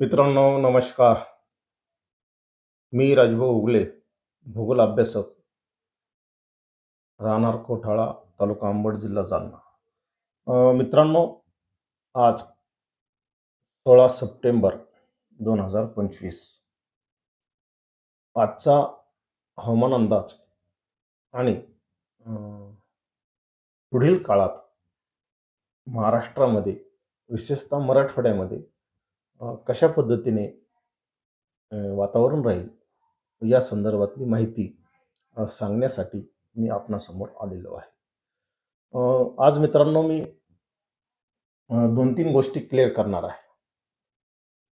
मित्रांनो नमस्कार. मी राजभाऊ उगले भूगोल अभ्यासक. राहणार कोठाळा तालुका अंबड जिल्हा जालना. मित्रांनो आज सोळा सप्टेंबर दोन हजार पंचवीस. आजचा हवामान अंदाज आणि पुढील काळात महाराष्ट्रामध्ये विशेषतः मराठवाड्यामध्ये कशा पद्धतीने वातावरण राहील या संदर्भातली माहिती सांगण्यासाठी मी आपणासमोर आलेलो आहे. आज मित्रांनो मी दोन तीन गोष्टी क्लिअर करणार आहे.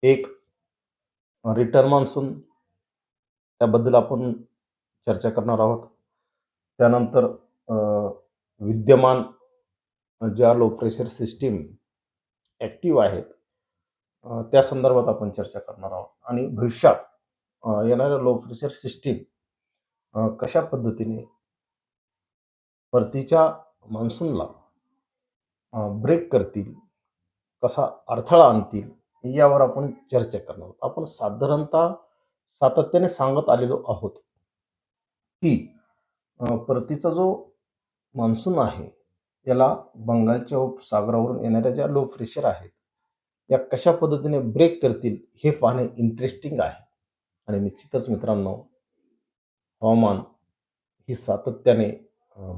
एक रिटर्न मान्सून त्याबद्दल आपण चर्चा करणार आहोत. त्यानंतर विद्यमान ज्या लो प्रेशर सिस्टीम ॲक्टिव्ह आहेत त्या संदर्भात आपण चर्चा करणार आहोत. आणि भविष्यात येणाऱ्या लो प्रेशर सिस्टीम कशा पद्धतीने परतीच्या मान्सूनला ब्रेक करतील कसा अडथळा आणतील यावर आपण चर्चा करणार आहोत. आपण साधारणतः सातत्याने सांगत आलेलो आहोत की परतीचा जो मान्सून आहे याला बंगालच्या उपसागरावरून येणाऱ्या ज्या लो प्रेशर आहेत या कशा पद्धतीने ब्रेक करतील हे पाहणे इंटरेस्टिंग आहे. आणि निश्चितच मित्रांनो हवामान ही सातत्याने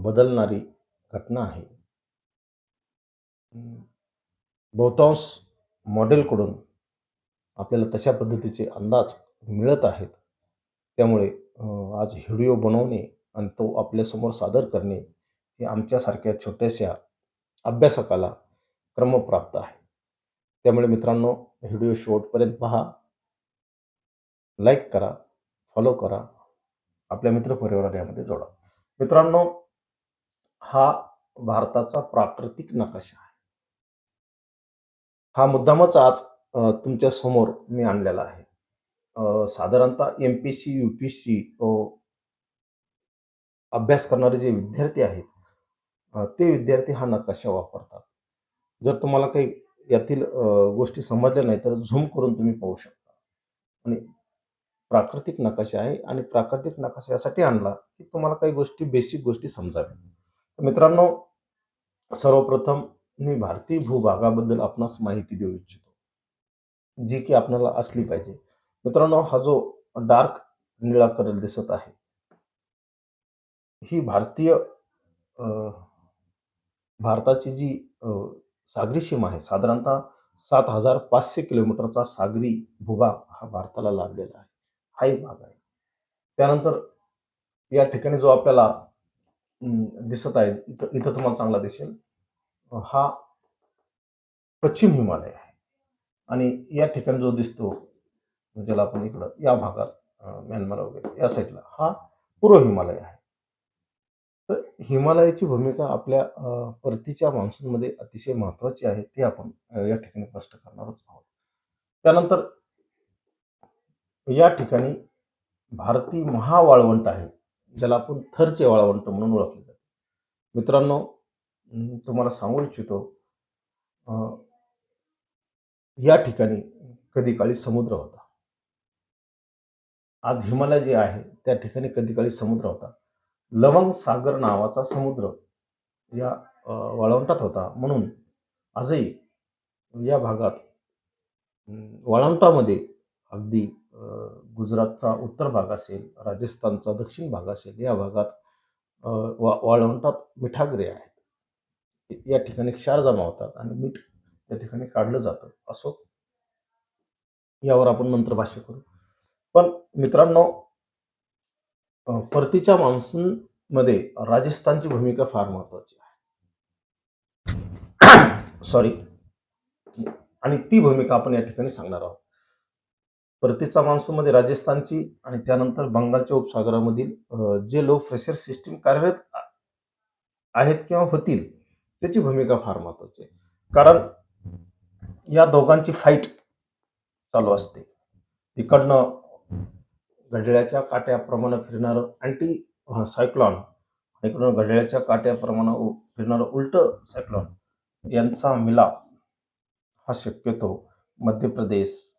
बदलणारी घटना आहे. बहुतांश मॉडेलकडून आपल्याला तशा पद्धतीचे अंदाज मिळत आहेत. त्यामुळे आज व्हिडिओ बनवणे आणि तो आपल्यासमोर सादर करणे हे आमच्यासारख्या छोट्याशा अभ्यासकाला क्रमप्राप्त आहे. त्यामुळे मित्रांनो व्हिडिओ शेवटपर्यंत पहा. लाईक करा फॉलो करा. आपल्या मित्रपरिवाराला यामध्ये जोडा. मित्रांनो हा भारताचा प्राकृतिक नकाशा आहे. हा मुद्दामच आज तुमच्यासमोर मी आणलेला आहे. साधारणतः M P C U P C अभ्यास करणारे जे विद्यार्थी आहेत ते विद्यार्थी हा नकाशा वापरतात. जर तुम्हाला काही यातील गोष्टी समजल्या नाही तर झूम करून तुम्ही पाहू शकता. आणि प्राकृतिक नकाशा आहे आणि प्राकृतिक नकाशा यासाठी आणला की तुम्हाला काही गोष्टी बेसिक गोष्टी समजाव्या. मित्रांनो सर्वप्रथम मी भारतीय भूभागाबद्दल आपणास माहिती देऊ इच्छितो. जी की आपल्याला असली पाहिजे. मित्रांनो हा जो डार्क निळा कलर दिसत आहे ही भारतीय भारताची जी सागरी सीमा आहे. साधारणतः सात हजार पाचशे किलोमीटरचा सागरी भूभाग हा भारताला लाभलेला आहे. हा एक भाग आहे. त्यानंतर या ठिकाणी जो आपल्याला दिसत आहे इथं इथं तुम्हाला चांगला दिसेल. हा पश्चिम हिमालय आहे. आणि या ठिकाणी जो दिसतो ज्याला आपण इकडं या भागात म्यानमार वगैरे या साईडला हा पूर्व हिमालय आहे. तर हिमालयाची भूमिका आपल्या परतीच्या मान्सूनमध्ये अतिशय महत्वाची आहे ते आपण या ठिकाणी स्पष्ट करणारच आहोत. त्यानंतर या ठिकाणी भारतीय महावाळवंट आहे ज्याला आपण थरचे वाळवंट म्हणून ओळखले जाते. मित्रांनो तुम्हाला सांगू इच्छितो अं, या ठिकाणी कधी काळी समुद्र होता. आज हिमालय जे आहे त्या ठिकाणी कधी काळी समुद्र होता. लवंग सागर नावाचा समुद्र या वाळवंटात होता. म्हणून आजही या भागात वाळवंटामध्ये अगदी गुजरातचा उत्तर भाग असेल राजस्थानचा दक्षिण भाग असेल या भागात वा वाळवंटात मिठागरे आहेत. या ठिकाणी क्षार जमा होतात आणि मीठ त्या ठिकाणी काढलं जातं. असो यावर आपण नंतर भाष्य करू. पण मित्रांनो परतीच्या मान्सून मध्ये राजस्थानची भूमिका फार महत्वाची आहे. सॉरी आणि ती भूमिका आपण या ठिकाणी सांगणार आहोत. परतीचा मान्सून मध्ये राजस्थानची आणि त्यानंतर बंगालच्या उपसागरामधील जे लो प्रेशर सिस्टीम कार्यरत आहेत किंवा होतील त्याची भूमिका फार महत्वाची आहे. कारण या दोघांची फाईट चालू असते. तिकडनं घड्याळ्याच्या काट्याप्रमाणे फिरणारं अँटी सायक्लॉन. इकडून घड्याळ्याच्या काट्याप्रमाणे उ- फिरणारं उलट सायक्लॉन. यांचा मिलाप हा शक्यतो मध्य प्रदेश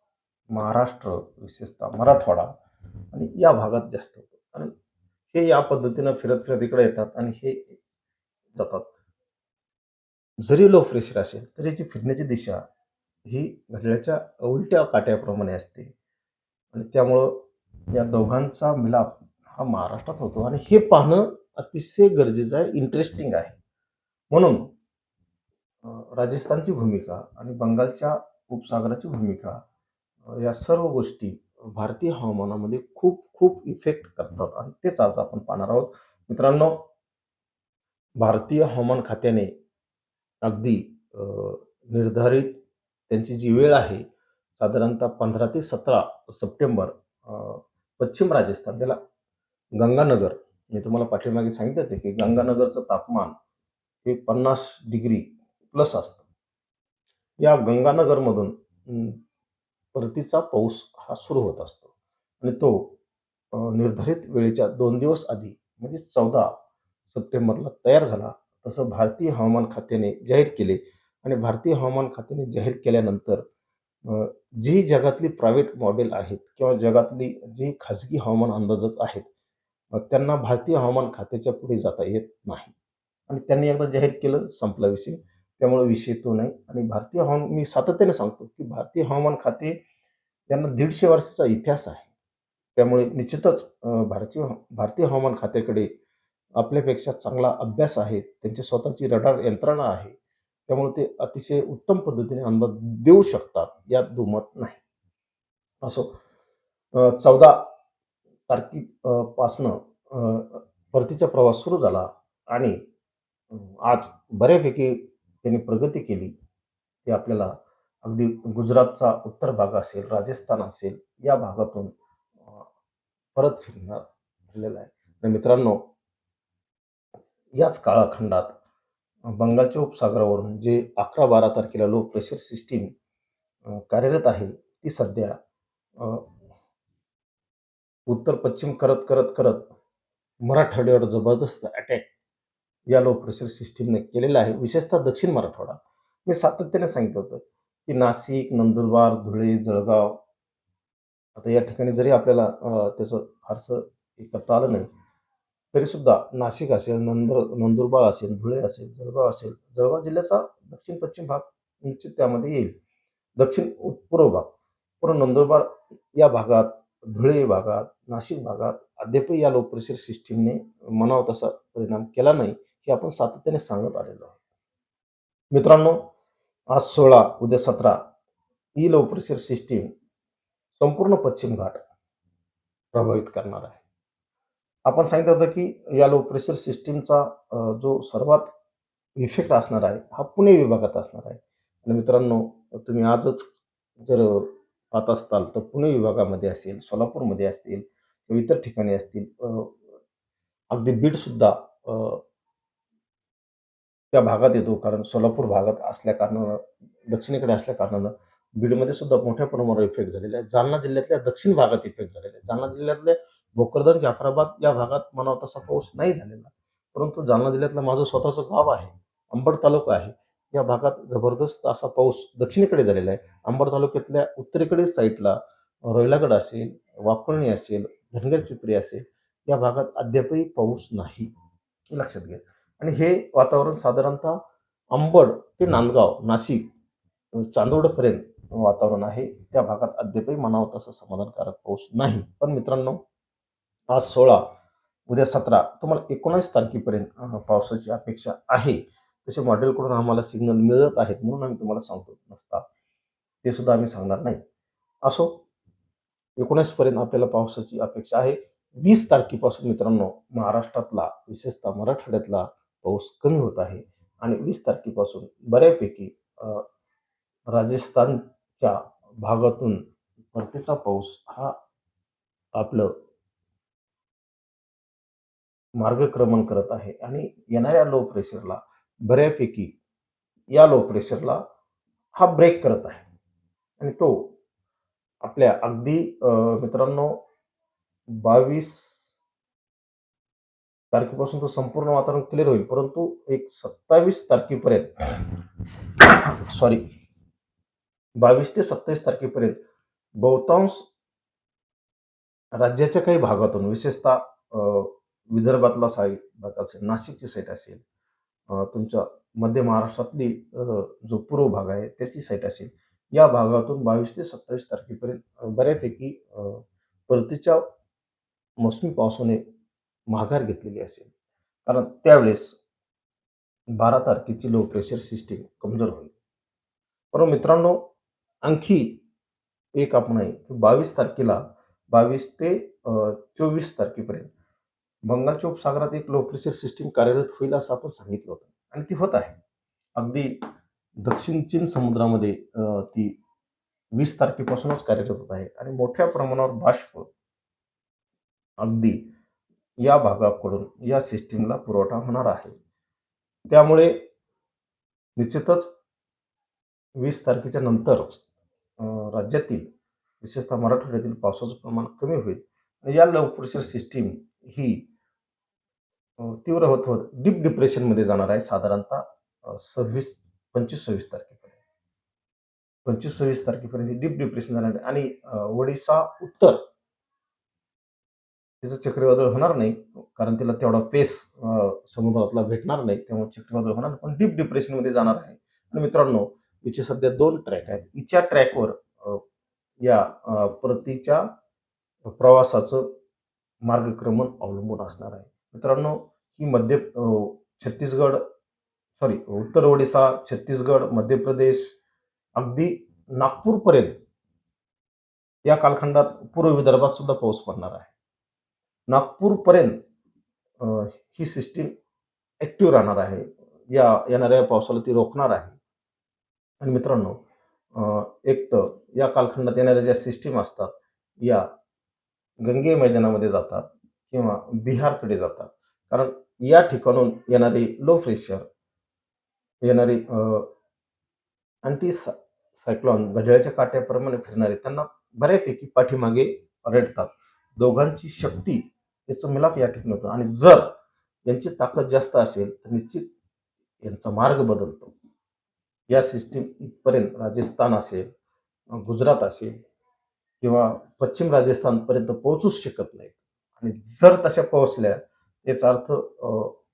महाराष्ट्र विशेषतः मराठवाडा आणि या भागात जास्त होतो. आणि हे या पद्धतीनं फिरत फिरत इकडे येतात आणि हे जातात. जरी लो प्रेशर असेल तरी याची फिरण्याची दिशा ही घड्याळाच्या उलट्या काट्याप्रमाणे असते. आणि त्यामुळं या दोघांचा मिलाप हा महाराष्ट्रात होतो आणि हे पाहणं अतिशय गरजेचं आहे इंटरेस्टिंग आहे. म्हणून राजस्थानची भूमिका आणि बंगालच्या उपसागराची भूमिका या सर्व गोष्टी भारतीय हवामानामध्ये खूप खूप इफेक्ट करतात आणि तेच आज आपण पाहणार आहोत. मित्रांनो भारतीय हवामान खात्याने अगदी निर्धारित त्यांची जी वेळ आहे साधारणतः पंधरा ते सतरा सप्टेंबर पश्चिम राजस्थान त्याला गंगानगर. मी तुम्हाला पाठीमागे सांगितलं होते की गंगानगरचं तापमान हे पन्नास डिग्री प्लस असतं. या गंगानगरमधून परतीचा पाऊस हा सुरू होत असतो. आणि तो निर्धारित वेळेच्या दोन दिवस आधी म्हणजे चौदा सप्टेंबरला तयार झाला. तसं भारतीय हवामान खात्याने जाहीर केले. आणि भारतीय हवामान खात्याने जाहीर केल्यानंतर जी जगातली प्रायव्हेट मॉडेल आहेत किंवा जगातली जी खाजगी हवामान अंदाजक आहेत त्यांना भारतीय हवामान खात्याच्या पुढे जाता येत नाही. आणि त्यांनी एकदा जाहीर केलं संपला विषय. त्यामुळे विषय तो नाही. आणि भारतीय हवामान मी सातत्याने सांगतो की भारतीय हवामान खाते यांना दीडशे वर्षाचा इतिहास आहे. त्यामुळे निश्चितच अं, भारतीय भारतीय हवामान खात्याकडे आपल्यापेक्षा चांगला अभ्यास आहे. त्यांची स्वतःची रडार यंत्रणा आहे. त्यामुळे ते अतिशय उत्तम पद्धतीने अंदाज देऊ शकतात यात दुमत नाही. असो चौदा तारखेपासनं परतीचा प्रवास सुरू झाला आणि आज बऱ्यापैकी त्यांनी प्रगती केली. ते आपल्याला अगदी गुजरातचा उत्तर भाग असेल राजस्थान असेल या भागातून परत फिरणार झालेला आहे. तर मित्रांनो याच काळाखंडात बंगालच्या उपसागरावरून जे अकरा बारा तारखेला लो प्रेशर सिस्टीम कार्यरत आहे ती सध्या उत्तर पश्चिम करत करत करत मराठवाड्यावर जबरदस्त अटॅक या लो प्रेशर सिस्टीमने केलेला आहे. विशेषतः दक्षिण मराठवाडा. मी सातत्याने सांगितलं होतं की नाशिक नंदुरबार धुळे जळगाव आता या ठिकाणी जरी आपल्याला त्याचं फारसं करता आलं नाही तरीसुद्धा नाशिक असेल नंदुर नंदुरबार असेल धुळे असेल जळगाव असेल जळगाव जिल्ह्याचा दक्षिण पश्चिम भाग निश्चित त्यामध्ये येईल. दक्षिण पूर्व भाग पूर्ण नंदुरबार या भागात धुळे भागात नाशिक भागात अद्यापही या लोकप्रेशर सिस्टीमने म्हणावा तसा परिणाम केला नाही हे आपण सातत्याने सांगत आलेलो आहोत. मित्रांनो आज सोळा उद्या सतरा ही लोकप्रेशर सिस्टीम संपूर्ण पश्चिम घाट प्रभावित करणार आहे. आपण सांगितलं होतं की या लो प्रेशर सिस्टीमचा जो सर्वात इफेक्ट असणार आहे हा पुणे विभागात असणार आहे. आणि मित्रांनो तुम्ही आजच जर पाहत असताल तर पुणे विभागामध्ये असेल सोलापूरमध्ये असतील किंवा इतर ठिकाणी असतील अगदी बीडसुद्धा त्या भागात येतो. कारण सोलापूर भागात असल्या कारणानं दक्षिणेकडे असल्या कारणानं बीडमध्ये सुद्धा मोठ्या प्रमाणावर इफेक्ट झालेला आहे. जालना जिल्ह्यातल्या दक्षिण भागात इफेक्ट झालेला आहे. जालना जिल्ह्यातल्या भोकरदन जाफराबाद या भागात म्हणावा तसा पाऊस नाही झालेला. परंतु जालना जिल्ह्यातलं माझं स्वतःचं गाव आहे अंबड तालुका आहे. या भागात जबरदस्त असा पाऊस दक्षिणेकडे झालेला आहे. अंबड तालुक्यातल्या उत्तरेकडील साईडला रोयलागड असेल वापळणी असेल धनगर चिपरी असेल या भागात अद्यापही पाऊस नाही. लक्षात घ्या. आणि हे वातावरण साधारणतः अंबड ते नांदगाव नाशिक चांदोडपर्यंत वातावरण आहे. त्या भागात अद्यापही म्हणावं तसं समाधानकारक पाऊस नाही. पण मित्रांनो आज सोळा उद्या सतरा. तुम्हाला एकोणास तारखेपर्यंत पावसाची अपेक्षा आहे. तसे मॉडेलकडून आम्हाला सिग्नल मिळत आहेत म्हणून आम्ही तुम्हाला सांगतो नसता. ते सुद्धा आम्ही सांगणार नाही. असो एकोणीसपर्यंत आपल्याला पावसाची अपेक्षा आहे. वीस तारखेपासून मित्रांनो महाराष्ट्रातला विशेषतः मराठवाड्यातला पाऊस कमी होत आहे. आणि वीस तारखेपासून बऱ्यापैकी राजस्थानच्या भागातून परतीचा पाऊस हा आपलं मार्गक्रमण करत आहे. आणि येणाऱ्या लो प्रेशरला बऱ्यापैकी या लो प्रेशरला हा ब्रेक करत आहे. आणि तो आपल्या अगदी मित्रांनो बावीस तारखेपासून तो संपूर्ण वातावरण क्लिअर होईल. परंतु एक सत्तावीस तारखेपर्यंत सॉरी बावीस ते सत्तावीस तारखेपर्यंत बहुतांश राज्याच्या काही भागातून विशेषतः विदर्भातला साईड भाग असेल नाशिकची साईट असेल तुमच्या मध्य महाराष्ट्रातली जो पूर्व भाग आहे त्याची साईट असेल. या भागातून बावीस ते सत्तावीस तारखेपर्यंत बऱ्यापैकी परतीच्या मोसमी पावसाने माघार घेतलेली असेल. कारण त्यावेळेस बारा तारखेची लो प्रेशर सिस्टीम कमजोर होईल. परंतु मित्रांनो आणखी एक आपण आहे की बावीस तारखेला बावीस ते चोवीस तारखेपर्यंत बंगालच्या उपसागरात एक लो प्रेशर सिस्टीम कार्यरत होईल असं आपण सांगितलं होतं. आणि ती होत आहे. अगदी दक्षिण चीन समुद्रामध्ये ती वीस तारखेपासूनच कार्यरत होत आहे. आणि मोठ्या प्रमाणावर बाष्प अगदी या भागाकडून या सिस्टीमला पुरवठा होणार आहे. त्यामुळे निश्चितच वीस तारखेच्या नंतरच राज्यातील विशेषतः मराठवाड्यातील पावसाचं प्रमाण कमी होईल. या लो प्रेशर सिस्टीम ही तीव्र होत होत डीप डिप्रेशनमध्ये जाणार आहे साधारणतः सव्वीस पंचवीस सव्वीस तारखेपर्यंत. पंचवीस सव्वीस तारखेपर्यंत डीप डिप्रेशन जाणार आहे. आणि ओडिसा उत्तर तिचं चक्रीवादळ होणार नाही कारण तिला तेवढा पेस समुद्रातला भेटणार नाही त्यामुळे चक्रीवादळ होणार नाही. पण डीप डिप्रेशनमध्ये जाणार आहे. आणि मित्रांनो हिचे सध्या दोन ट्रॅक आहेत. हिच्या ट्रॅकवर या प्रतीच्या परतीच्या प्रवासाचं मार्गक्रमण अवलंबून असणार आहे. मित्रांनो ही मध्य छत्तीसगड सॉरी उत्तर ओडिसा छत्तीसगड मध्य प्रदेश अगदी नागपूरपर्यंत या कालखंडात पूर्व विदर्भात सुद्धा पाऊस पडणार आहे. नागपूरपर्यंत ही सिस्टीम ॲक्टिव्ह राहणार आहे. या येणाऱ्या पावसाला ती रोखणार आहे. आणि मित्रांनो एक तर या कालखंडात येणाऱ्या ज्या सिस्टीम असतात या गंगे मैदानामध्ये जातात किंवा बिहारकडे जातात. कारण या ठिकाणून येणारी लो प्रेशर येणारी अँटी सायक्लॉन घड्याळ्याच्या काट्याप्रमाणे फिरणारे त्यांना बऱ्यापैकी पाठीमागे रेटतात दोघांची शक्ती याचं मिलाप या ठिकाणी होतं. आणि जर यांची ताकद जास्त असेल तर निश्चित यांचा मार्ग बदलतो. या सिस्टीम इथपर्यंत राजस्थान असेल गुजरात असेल किंवा पश्चिम राजस्थानपर्यंत पोहोचूच शकत नाहीत. आणि जर तशा पोहोचल्या याचा अर्थ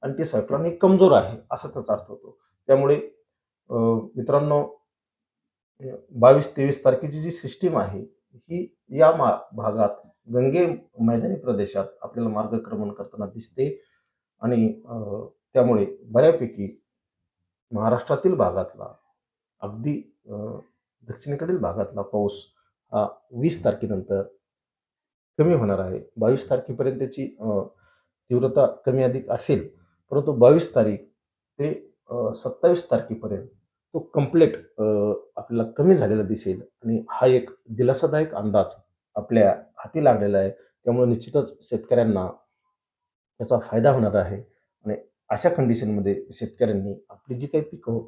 अँटीसायक्लॉन हे कमजोर आहे असा त्याचा अर्थ होतो. त्यामुळे मित्रांनो बावीस तेवीस तारखेची जी सिस्टीम आहे ही या मा भागात गंगे मैदानी प्रदेशात आपल्याला मार्गक्रमण करताना दिसते. आणि त्यामुळे बऱ्यापैकी महाराष्ट्रातील भागातला अगदी दक्षिणेकडील भागातला पाऊस हा वीस तारखेनंतर कमी होणार आहे. बावीस तारखेपर्यंत त्याची तीव्रता कमी अधिक असेल परंतु बावीस तारीख ते सत्तावीस तारखेपर्यंत तो कंप्लीट आपल्याला कमी झालेला दिसेल. आणि हा एक दिलासादायक अंदाज आपल्या हाती लागलेला आहे. त्यामुळे निश्चितच शेतकऱ्यांना त्याचा फायदा होणार आहे. आणि अशा कंडिशनमध्ये शेतकऱ्यांनी आपली जी काही पिकं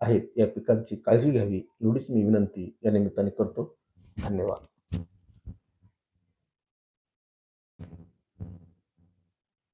आहेत या पिकांची काळजी घ्यावी एवढीच मी विनंती या निमित्ताने करतो. धन्यवाद.